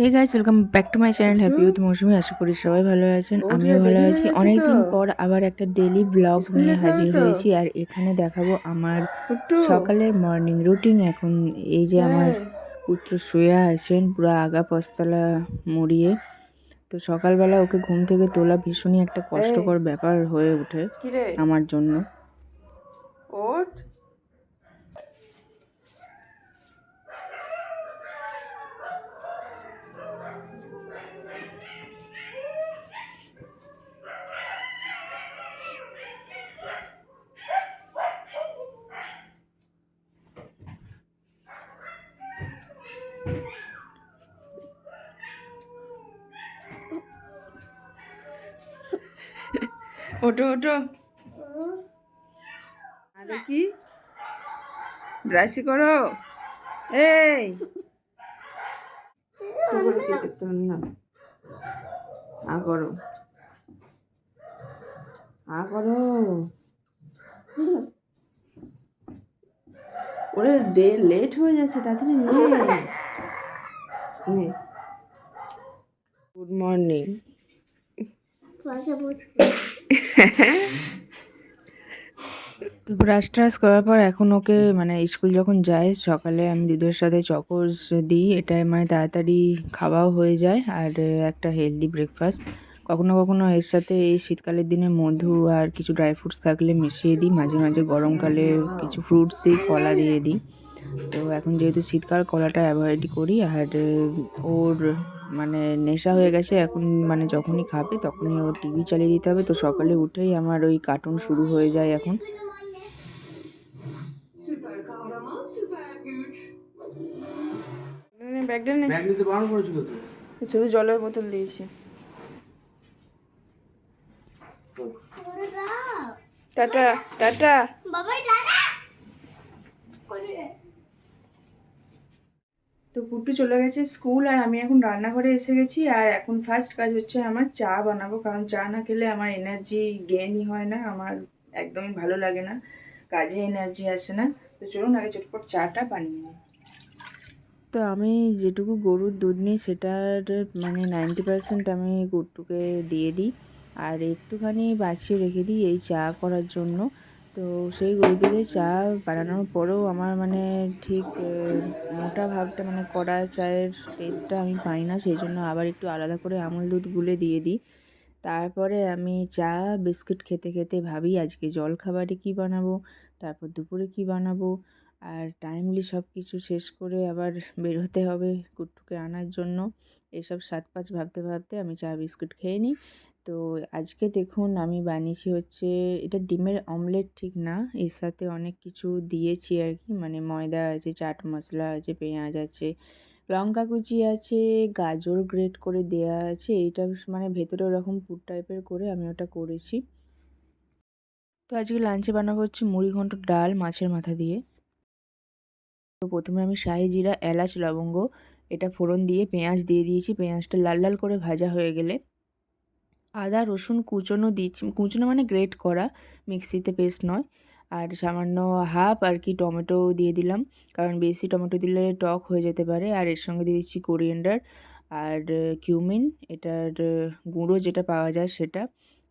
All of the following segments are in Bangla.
Hey guys welcome back to my channel happy with Mousumi আশা করি সবাই ভালো আছেন। আমিও ভালো আছি। অনেকদিন পর আবার একটা ডেলি ব্লগ নিয়ে হাজির হয়েছি আর এখানে দেখাবো আমার সকালের মর্নিং রুটিন এখন এই যে আমার পুত্র শুয়ে আছেন পুরো আগা পস্তলা মুড়িয়ে। তো সকালবেলা ওকে ঘুম থেকে তোলা ভীষণই একটা কষ্টকর ব্যাপার হয়ে ওঠে আমার জন্য। ওঠ। ওঠো আর দেখি। ব্রাশি করো। এই। আ করো। আ করো। ওরে দে লেট হয়ে যাচ্ছে তাড়াতাড়ি নে। গুড মর্নিং ব্রাশ ট্রাশ করার পর এখন ওকে মানে স্কুল যখন যায় সকালে আমি দুধের সাথে চকোস দিই এটা মানে তাড়াতাড়ি খাওয়াও হয়ে যায় আর একটা হেলদি ব্রেকফাস্ট কখনো কখনো এর সাথে এই শীতকালের দিনে মধু আর কিছু ড্রাই ফ্রুটস থাকলে মিশিয়ে দিই। মাঝে মাঝে গরমকালে কিছু ফ্রুটস দিই কলা দিয়ে দিই। তো এখন যেহেতু শীতকাল কলাটা অ্যাভয়েড করি আর ওর মানে নেশা হয়ে গেছে। এখন মানে যখনই খাবে তখনই ওর টিভি চালিয়ে দিতে হবে। তো সকালে উঠেই আমার ওই কার্টুন শুরু হয়ে যায় এখন। ব্যাগটা শুধু জলের বোতল দিয়েছি। Tata tata. তো পুট্টু চলে গেছে স্কুল আর আমি এখন রান্নাঘরে এসে গেছি আর এখন ফার্স্ট কাজ হচ্ছে আমার চা বানাবো কারণ চা না খেলে আমার এনার্জি গেনই হয় না আমার একদমই ভালো লাগে না কাজে এনার্জি আসে না। তো চলুন আগে চটপট চাটা বানিয়ে নিই। তো আমি যেটুকু গরুর দুধ নিই সেটার মানে নাইনটি পার্সেন্ট আমি গুড়টুকে দিয়ে দিই। আর একটুখানি বাঁচিয়ে রেখে দিই এই চা করার জন্য। তো সেই দুধে চা বানানোর পরেও আমার মানে ঠিক মোটা ভাবটা মানে কড়া চায়ের টেস্টটা আমি পাই না, সেই জন্য আবার একটু আলাদা করে আমুল দুধ গুলে দিয়ে দিই। তারপরে আমি চা, বিস্কুট খেতে খেতে ভাবি আজকে জল খাবারে কী বানাবো, তারপর দুপুরে কী বানাবো, আর টাইমলি সব কিছু শেষ করে আবার বেরোতে হবে কুট্টুকে আনার জন্য। এসব সাত পাঁচ ভাবতে ভাবতে আমি চা, বিস্কুট খেয়ে নিই। তো আজকে দেখুন আমি বানিয়েছি হচ্ছে, এটা ডিমের অমলেট ঠিক না। এর সাথে অনেক কিছু দিয়েছি আর কি মানে ময়দা আছে, চাট মশলা আছে, পেঁয়াজ আছে, লঙ্কা কুচি আছে, গাজর গ্রেট করে দেয়া আছে। এইটা মানে ভেতরে ওরকম পুর টাইপের করে আমি ওটা করেছি। তো আজকে লাঞ্চে বানাবো হচ্ছে মুড়ি ঘন্ট ডাল মাছের মাথা দিয়ে। তো প্রথমে আমি শাহি জিরা, এলাচ, লবঙ্গ, এটা ফোড়ন দিয়ে পেঁয়াজ দিয়ে দিয়েছি। পেঁয়াজটা লাল লাল করে ভাজা হয়ে গেলে আদা, রসুন কুচনো দিচ্ছি। কুচনো মানে গ্রেট করা, মিক্সিতে পেস্ট নয়। আর সামান্য হাফ আর কি টমেটো দিয়ে দিলাম। কারণ বেশি টমেটো দিলে টক হয়ে যেতে পারে। আর এর সঙ্গে দিয়ে দিচ্ছি কোরিয়েন্ডার আর কিউমিন এটার গুঁড়ো যেটা পাওয়া যায় সেটা।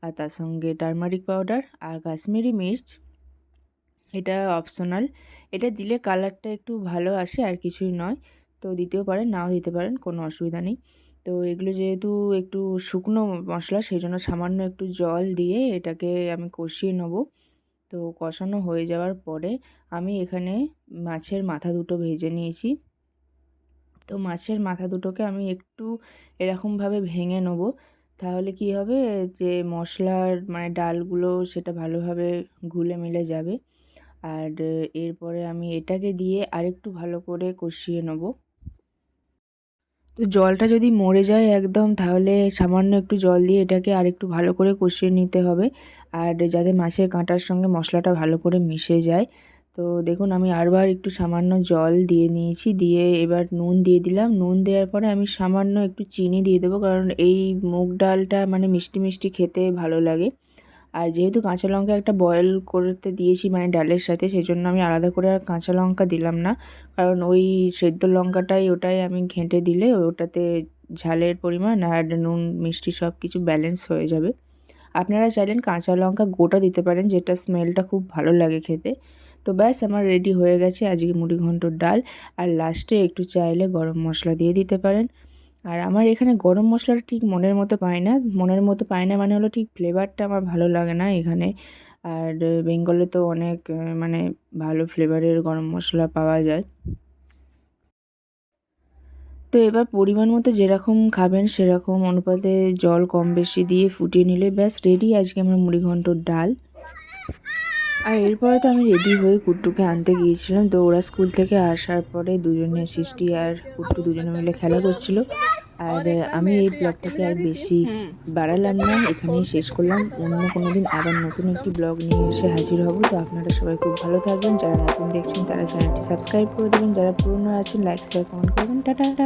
আর তার সঙ্গে টারমারিক পাউডার আর কাশ্মীরি মির্চ। এটা অপশনাল এটা দিলে কালারটা একটু ভালো আসে, আর কিছুই নয়। তো দিতেও পারেন, নাও দিতে পারেন, কোনো অসুবিধা নেই। তো এগুলো যেহেতু একটু শুকনো মশলা সেই জন্য সামান্য একটু জল দিয়ে এটাকে আমি কষিয়ে নেব। তো কষানো হয়ে যাওয়ার পরে আমি এখানে মাছের মাথা দুটো ভেজে নিয়েছি। তো মাছের মাথা দুটোকে আমি একটু এরকমভাবে ভেঙে নেব। তাহলে কি হবে? যে মশলার মানে ডালগুলো সেটা ভালোভাবে ঘুলে মিলে যাবে। আর এরপরে আমি এটাকে দিয়ে আরেকটু ভালো করে কষিয়ে নেব। তো জলটা যদি মরে যায় একদম, তাহলে সামান্য একটু জল দিয়ে এটাকে আরেকটু ভালো করে কষিয়ে নিতে হবে। আর যাতে মাছের কাঁটার সঙ্গে মশলাটা ভালো করে মিশে যায়। তো দেখুন, আমি আরবার একটু সামান্য জল দিয়ে নিয়েছি, দিয়ে এবার নুন দিয়ে দিলাম। নুন দেওয়ার পরে আমি সামান্য একটু চিনি দিয়ে দেবো, কারণ এই মুগ ডালটা মানে মিষ্টি মিষ্টি খেতে ভালো লাগে। আর যেহেতু কাঁচা লঙ্কা একটা বয়েল করতে দিয়েছি মানে ডালের সাথে সেই জন্য আমি আলাদা করে আর কাঁচা লঙ্কা দিলাম না। কারণ ওই সেদ্ধ লঙ্কাটাই ওটাই আমি ঘেঁটে দিলে ওটাতে ঝালের পরিমাণ আর নুন, মিষ্টি সব কিছু ব্যালেন্স হয়ে যাবে। আপনারা চাইলেন কাঁচা লঙ্কা গোটা দিতে পারেন, যেটা স্মেলটা খুব ভালো লাগে খেতে। তো ব্যাস, আমার রেডি হয়ে গেছে আজকে মুড়ি ঘন্টর ডাল। আর লাস্টে একটু চাইলে গরম মশলা দিয়ে দিতে পারেন। আর আমার এখানে গরম মশলাটা ঠিক মনের মতো পায় না। মনের মতো পায় না মানে হলো ঠিক ফ্লেভারটা আমার ভালো লাগে না এখানে। আর বেঙ্গলে তো অনেক মানে ভালো ফ্লেভারের গরম মশলা পাওয়া যায়। তো এবার পরিমাণ মতো যেরকম খাবেন সেরকম অনুপাতে জল কম বেশি দিয়ে ফুটিয়ে নিলে ব্যাস রেডি আজকে আমার মুড়িঘণ্টর ডাল। আর এরপরে তো আমি রেডি হয়ে কুট্টুকে আনতে গিয়েছিলাম। তো ওরা স্কুল থেকে আসার পরে দুজনে, সৃষ্টি আর কুট্টু দুজনে মিলে খেলা করছিল। আর আমি এই ব্লগটাকে আর বেশি বাড়ালাম না, এখানেই শেষ করলাম। অন্য কোনো দিন আবার নতুন একটি ব্লগ নিয়ে এসে হাজির হব। তো আপনারা সবাই খুব ভালো থাকবেন। যারা নতুন দেখছেন, তারা চ্যানেলটি সাবস্ক্রাইব করে দেবেন। যারা পুরনো আছেন লাইক শেয়ার কমেন্ট করবেন। টাটা।